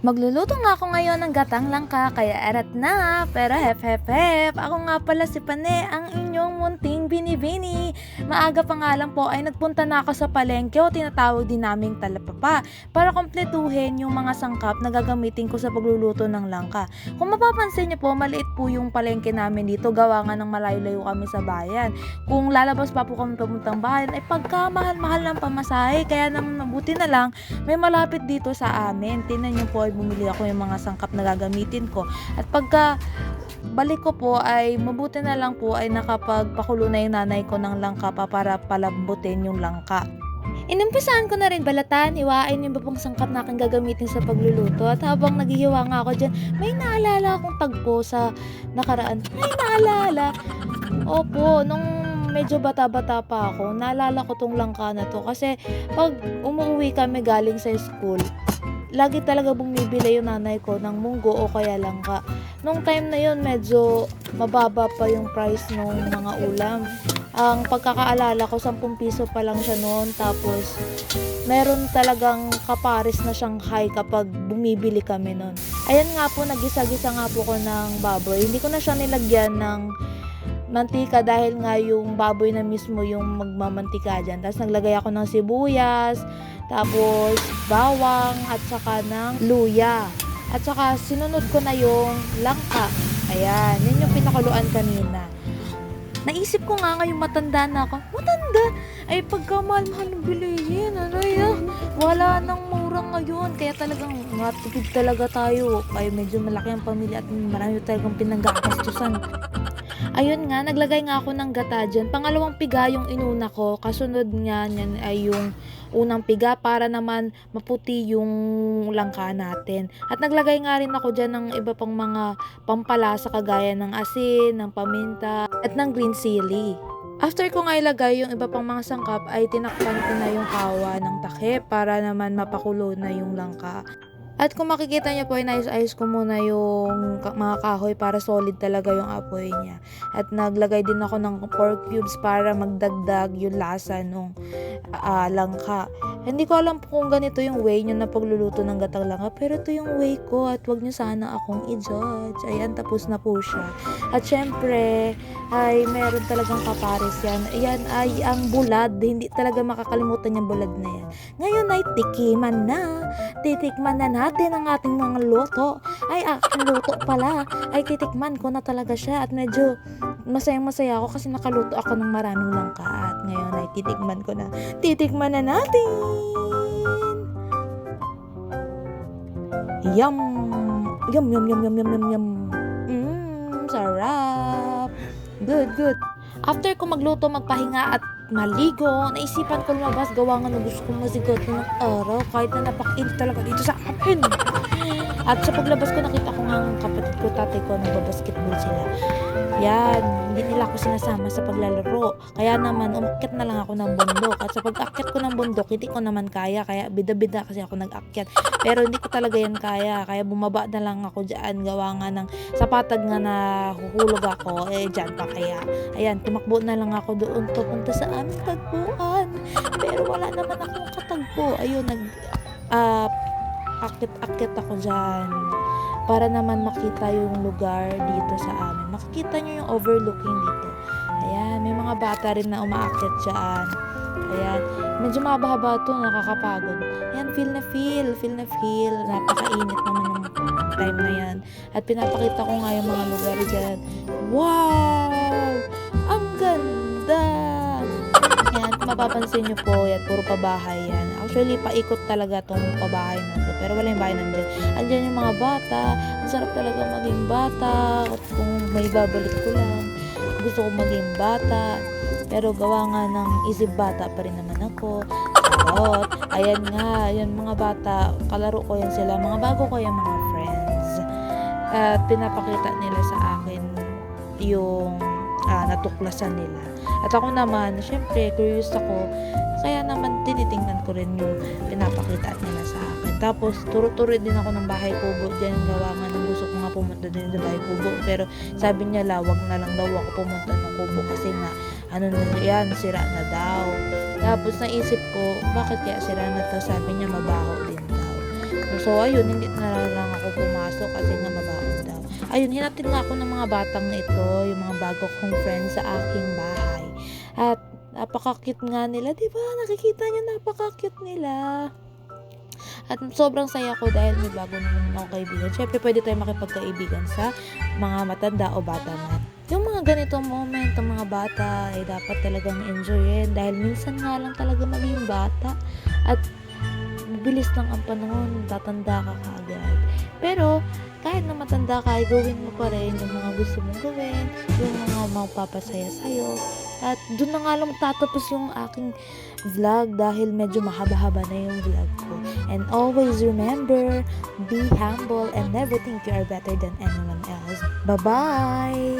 Magluluto nga ako ngayon ng gatang langka, kaya erat na. Pero hep hep hep, ako nga pala si Pane, ang inyong munting binibini. Maaga pa nga lang po ay nagpunta na ako sa palengke o tinatawag din naming talapapa para kompletuhin yung mga sangkap na gagamitin ko sa pagluluto ng langka. Kung mapapansin niyo po, maliit po yung palengke namin dito, gawa nga ng malayo-layo kami sa bayan. Kung lalabas pa po kami papuntang bayan, ay pagka mahal-mahal ng pamasahe, kaya naman mabuti na lang, may malapit dito sa amin. Tingnan niyo po ay bumili ako yung mga sangkap na gagamitin ko. At pagka balik ko po ay mabuti na lang po ay nakapagpakulo na yung nanay ko ng langka pa para palambutin yung langka. Inumpisahan ko na rin balatan, hiwain yung babang sangkap na aking gagamitin sa pagluluto. At habang naghihiwa nga ako dyan, may naalala akong tagpo sa nakaraan. May naalala. Opo, nung medyo bata-bata pa ako, naalala ko tong langka na to. Kasi pag umuwi kami galing sa school, lagi talaga bumibili yung nanay ko ng munggo o kaya langka. Nung time na yun, medyo mababa pa yung price ng mga ulam. Ang pagkakaalala ko, 10 piso pa lang siya noon. Tapos, meron talagang kapares na Shanghai kapag bumibili kami noon. Ayan nga po, nagisa-gisa nga po ko ng baboy. Hindi ko na siya nilagyan ng mantika dahil nga yung baboy na mismo yung magmamantika dyan. Tapos naglagay ako ng sibuyas, tapos bawang at saka ng luya. At saka sinunod ko na yung langka. Ayan, yun yung pinakuluan kanina. Naisip ko nga ngayong matanda na ako. Matanda? Ay pagkamahal-mahal ng bilihin. Aray ah. Wala nang mura ngayon. Kaya talagang matipid talaga tayo. Ay medyo malaki ang pamilya at marami talagang pinanggagastusan. Ayun nga, naglagay nga ako ng gata dyan. Pangalawang piga yung inuna ko. Kasunod nga niyan ay yung unang piga para naman maputi yung langka natin. At naglagay nga rin ako dyan ng iba pang mga pampalasa kagaya ng asin, ng paminta, at ng green chili. After ko nga ilagay yung iba pang mga sangkap ay tinakpan ko na yung kawa ng takip para naman mapakulo na yung langka. At kung makikita niyo po, inayos-ayos ko muna yung mga kahoy para solid talaga yung apoy niya. At naglagay din ako ng pork cubes para magdagdag yung lasa nung ah, langka. Hindi ko alam po kung ganito yung way nyo na pagluluto ng gatang langka, pero ito yung way ko at wag nyo sana akong i-judge. Ayan, tapos na po siya. At syempre, ay meron talagang kapares yan. Ayan ay ang bulad. Hindi talaga makakalimutan yung bulad na yan. Ngayon ay tikiman na. Titikman na natin ang ating mga luto. Ay, aking luto pala. Ay, titikman ko na talaga siya. At medyo masayang masaya ako kasi nakaluto ako ng maraming langka. At ngayon ay titikman ko na. Titikman na natin! Yum! Yum, yum, yum, yum, yum, yum, yum. Mmm, sarap! Good, good. After ko magluto, magpahinga at maligo, naisipan ko lumabas gawa nga na gusto kong masigot ng araw kahit na napakainit talaga dito sa akin. At sa paglabas ko, nakita ko nga ang kapatid ko, tatay ko, nagbabasketball sila. Yan, hindi nila ako sinasama sa paglalaro. Kaya naman, umakyat na lang ako ng bundok. At sa pag-akyat ko ng bundok, hindi ko naman kaya. Kaya bida-bida kasi ako nag-akyat. Pero hindi ko talaga yan kaya. Kaya bumaba na lang ako dyan. Gawa nga ng sapatag nga na huhulog ako. Eh, dyan pa kaya. Ayan, tumakbo na lang ako doon papunta sa aming tagpuan. Pero wala naman akong katagpo. Ayun, nag... ah akit-akit ako dyan para naman makita yung lugar dito sa amin. Makikita nyo yung overlooking dito. Ayan, may mga bata rin na umaakit dyan. Ayan, medyo mahaba-haba to, nakakapagod. Ayan, feel na feel, feel na feel. Napakainit naman ng time na yan. At pinapakita ko nga yung mga lugar dyan. Wow! Ang ganda! Yan, kung mapapansin nyo po, yan, puro pabahay yan. Actually, paikot talaga tong pabahay na to. Pero wala yung bahay nandyan. Andyan yung mga bata. Ang sarap talaga maging bata. At kung may babalik ko lang, gusto ko maging bata. Pero gawa nga ng isip bata pa rin naman ako. Charot. Ayan nga, yan mga bata. Kalaro ko yan sila. Mga bago ko yung mga friends. At pinapakita nila sa akin yung ah, natuklasan nila. At ako naman, syempre, curious ako. Kaya naman, tinitingnan ko rin yung pinapakita nila sa akin. Tapos, turo-turo din ako ng bahay kubo dyan. Gawa nga ng gusto ko nga pumunta din sa bahay kubo. Pero sabi niya, lawag na lang daw ako pumunta ng kubo kasi nga, ano na yan, sira na daw. Tapos, naisip ko, bakit kaya sira na to? Sabi niya, mabaho din daw. So, ayun, hindi na lang ako pumasok kasi nga daw. Ayun, hinatid nga ako ng mga batang na ito, yung mga bago kong friends sa aking bahay. At napaka-cute nga nila, di ba? Nakikita niyo, napaka-cute nila. At sobrang saya ko dahil may bago naman ako kaibigan. Siyempre, pwede tayo makipagkaibigan sa mga matanda o bata man. Yung mga ganitong moment ng mga bata ay dapat talagang enjoyin dahil minsan nga lang talaga maging bata at bilis lang ang panahon, tatanda ka kaagad. Pero, kahit na matanda ka, ay gawin mo pa rin yung mga gusto mong gawin, yung mga magpapasaya sa'yo. At doon na nga lang tatapos yung aking vlog dahil medyo mahaba-haba na yung vlog ko. And always remember, be humble and never think you are better than anyone else. Bye-bye!